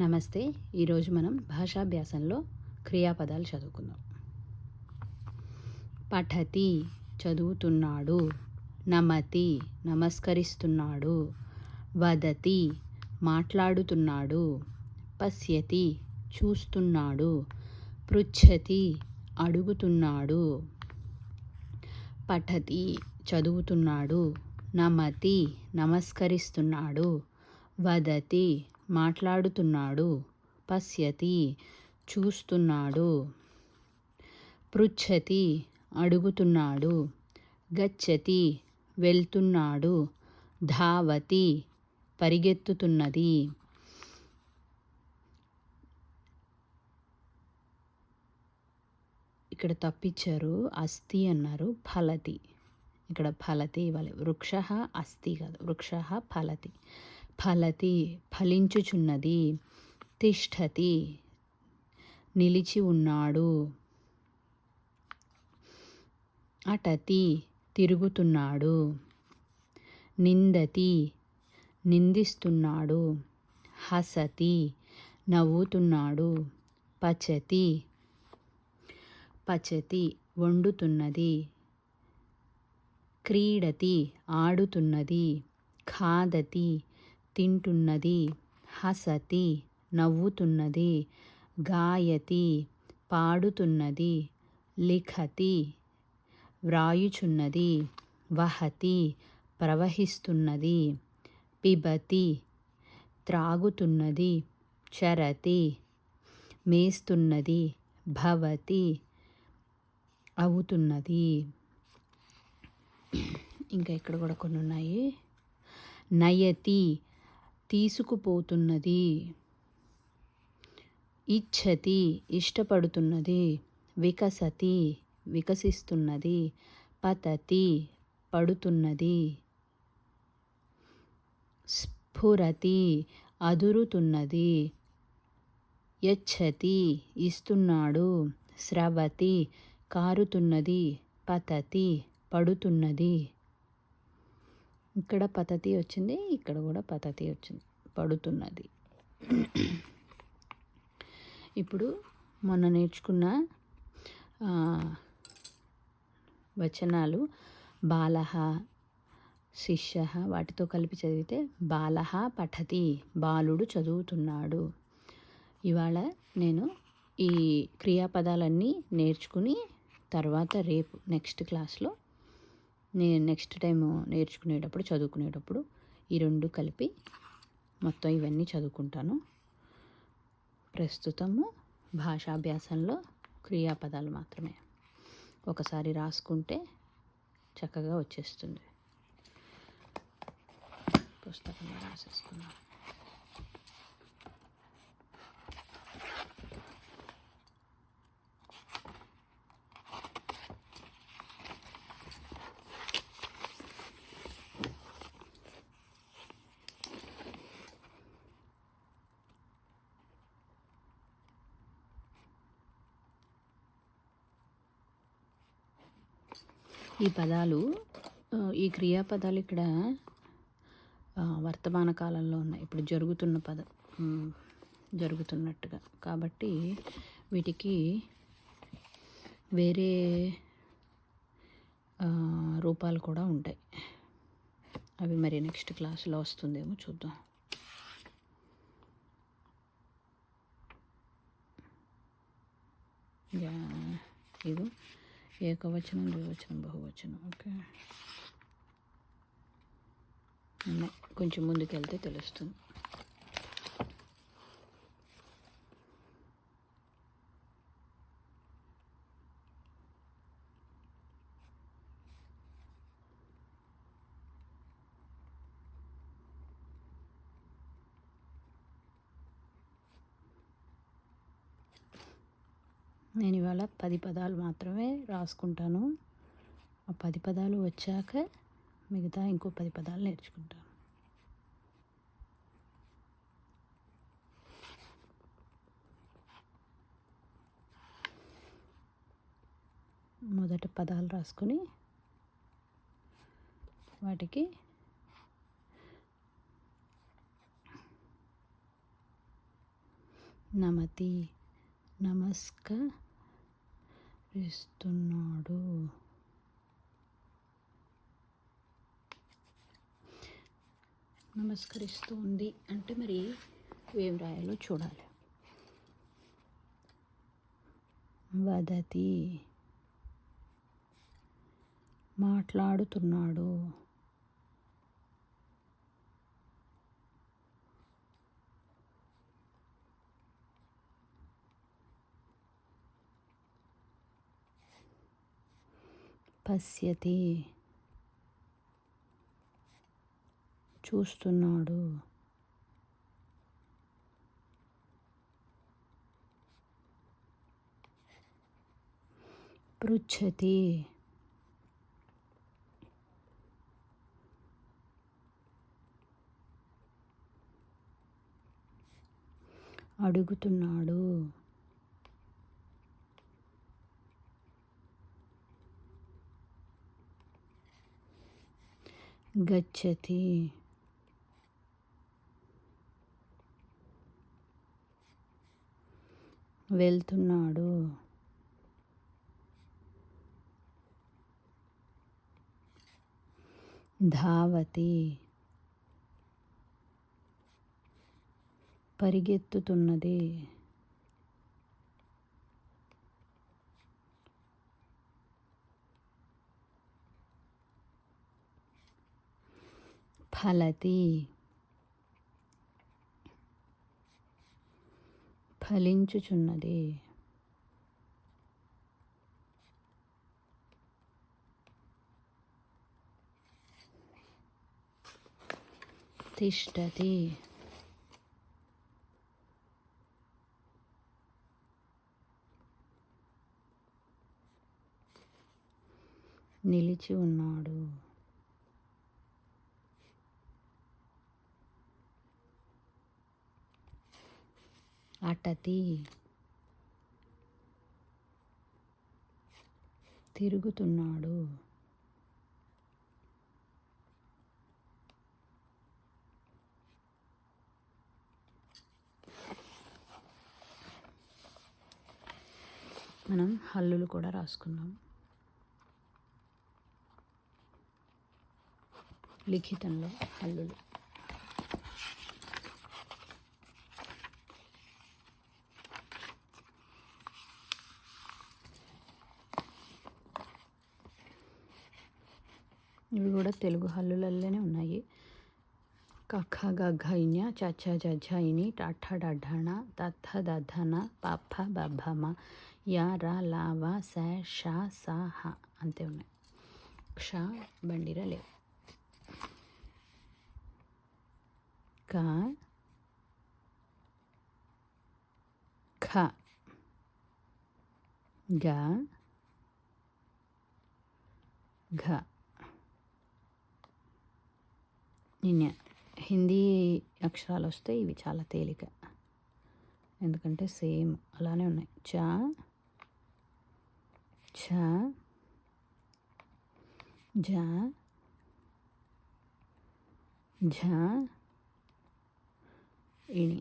నమస్తే. ఈరోజు మనం భాషాభ్యాసంలో క్రియాపదాలు చదువుకుందాం. పఠతి చదువుతున్నాడు నమతి నమస్కరిస్తున్నాడు వదతి మాట్లాడుతున్నాడు పశ్యతి చూస్తున్నాడు పృచ్ఛతి అడుగుతున్నాడు పఠతి చదువుతున్నాడు నమతి నమస్కరిస్తున్నాడు వదతి మాట్లాడుతున్నాడు. పశ్యతి చూస్తున్నాడు. పృచ్ఛతి అడుగుతున్నాడు. గచ్చతి వెళ్తున్నాడు. ధావతి పరిగెత్తుతున్నది. ఇక్కడ తప్పించారు అస్థి అన్నారు ఫలతి. ఇక్కడ ఫలతి ఇవ్వాలి. వృక్ష అస్థి కాదు. వృక్ష ఫలతి. ఫలతి ఫలించుచున్నది తిష్టతి నిలిచి ఉన్నాడు. అటతి తిరుగుతున్నాడు. నిందతి నిందిస్తున్నాడు. హసతి నవ్వుతున్నాడు. పచతి పచతి వండుతున్నది. క్రీడతి ఆడుతున్నది. ఖాదతి తింటున్నది హసతి నవ్వుతున్నది గాయతి పాడుతున్నది లిఖతి వ్రాయుచున్నది వహతి ప్రవహిస్తున్నది పిబతి త్రాగుతున్నది చరతి మేస్తున్నది భవతి అవుతున్నది. ఇంకా ఇక్కడ కూడా కొన్ని ఉన్నాయి నయతి తీసుకుపోతున్నది. ఇచ్చతి ఇష్టపడుతున్నది వికసతి వికసిస్తున్నది పతతి పడుతున్నది స్ఫురతి అదురుతున్నది యచ్చతి ఇస్తున్నాడు స్రవతి కారుతున్నది పతతి పడుతున్నది. ఇక్కడ పతతి వచ్చింది ఇక్కడ కూడా పతతి వచ్చింది పడుతున్నది. ఇప్పుడు మొన్న నేర్చుకున్న వచనాలు బాలహ శిష్య వాటితో కలిపి చదివితే బాలహ పఠతి బాలుడు చదువుతున్నాడు. ఇవాళ నేను ఈ క్రియాపదాలన్నీ నేర్చుకుని తర్వాత రేపు నెక్స్ట్ క్లాస్లో నేను నెక్స్ట్ టైం నేర్చుకునేటప్పుడు చదువుకునేటప్పుడు ఈ రెండు కలిపి మొత్తం ఇవన్నీ చదువుకుంటాను. ప్రస్తుతము భాషాభ్యాసంలో క్రియాపదాలు మాత్రమే. ఒకసారి రాసుకుంటే చక్కగా వచ్చేస్తుంది. పుస్తకంలో రాసేసుకున్నాను. ఈ పదాలు ఈ క్రియాపదాలు ఇక్కడ వర్తమాన కాలంలో ఉన్నాయి. ఇప్పుడు జరుగుతున్న పదం జరుగుతున్నట్టుగా. కాబట్టి వీటికి వేరే రూపాలు కూడా ఉంటాయి. అవి మరి నెక్స్ట్ క్లాస్లో వస్తుందేమో చూద్దాం. ఇది ఏకవచనం ద్వివచనం బహువచనం. ఓకే. కొంచెం ముందుకెళ్తే తెలుస్తుంది. నేను ఇవాళ పది పదాలు మాత్రమే రాసుకుంటాను. ఆ పది పదాలు వచ్చాక మిగతా ఇంకో పది పదాలు నేర్చుకుంటాను. మొదట పదాలు రాసుకొని వాటికి నమతి ఇస్తున్నాడు నమస్కరిస్తుంది అంటే మరి ఏం రాయాలో చూడాలి. వదతి. మాట్లాడుతున్నాడు. పశ్యతి చూస్తున్నాడు. పృచ్చతి అడుగుతున్నాడు. గచ్చతి వెళ్తున్నాడు। ధావతి పరిగెత్తుతున్నది। ఫలతి ఫలించుచున్నది తిష్టతి నిలిచి ఉన్నాడు అటతి తిరుగుతున్నాడు. మనం హల్లులు కూడా రాసుకున్నాం లిఖితంలో హల్లులు. ఇవి కూడా తెలుగు హల్లులలోనే ఉన్నాయి కఖ గఘైన్య చచ్చ జఝైని టఠ డఢణ తథ దధన పఫ బభమ యా రా లావ స ష స హ అంతే ఉన్నాయి క్ష బండిర లేవు క ఖ గ ఘ నిన్న హిందీ అక్షరాలు వస్తే ఇవి చాలా తేలిక. ఎందుకంటే సేమ్ అలానే ఉన్నాయి. చ ఛ జ ఝ ఇణి.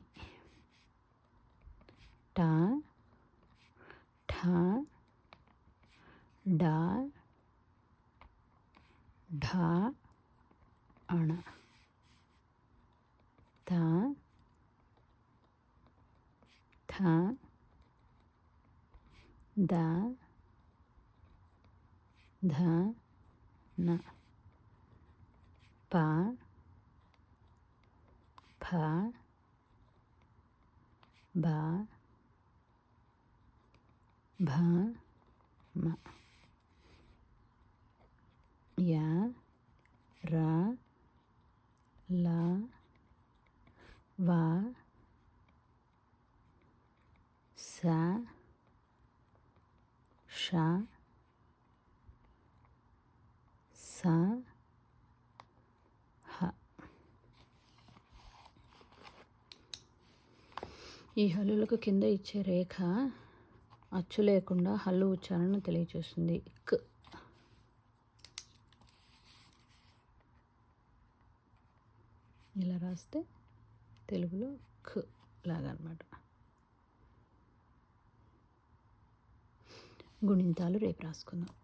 ట ఠ డ ఢ అణ. था था दा धा न पा फा बा भा म या रा ला వ స ష స హ. ఈ హల్లులకు కింద ఇచ్చే రేఖ అచ్చు లేకుండా హల్లు ఉచ్చారణ తెలియచేస్తుంది. క్. ఇలా రాస్తే తెలుగులో ఖ అనమాట గుణింతాలు రేపు రాసుకుందాం.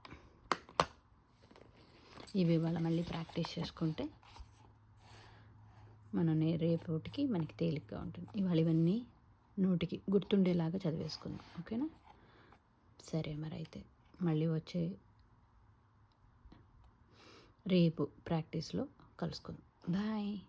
ఇవి ఇవాళ మళ్ళీ ప్రాక్టీస్ చేసుకుంటే మనం రేపటికి మనకి తేలిగ్గా ఉంటుంది. ఇవాళ ఇవన్నీ నోటికి గుర్తుండేలాగా చదివేసుకుందాం. ఓకేనా? సరే మరి అయితే మళ్ళీ వచ్చే రేపు ప్రాక్టీస్లో కలుసుకుందాం. బాయ్.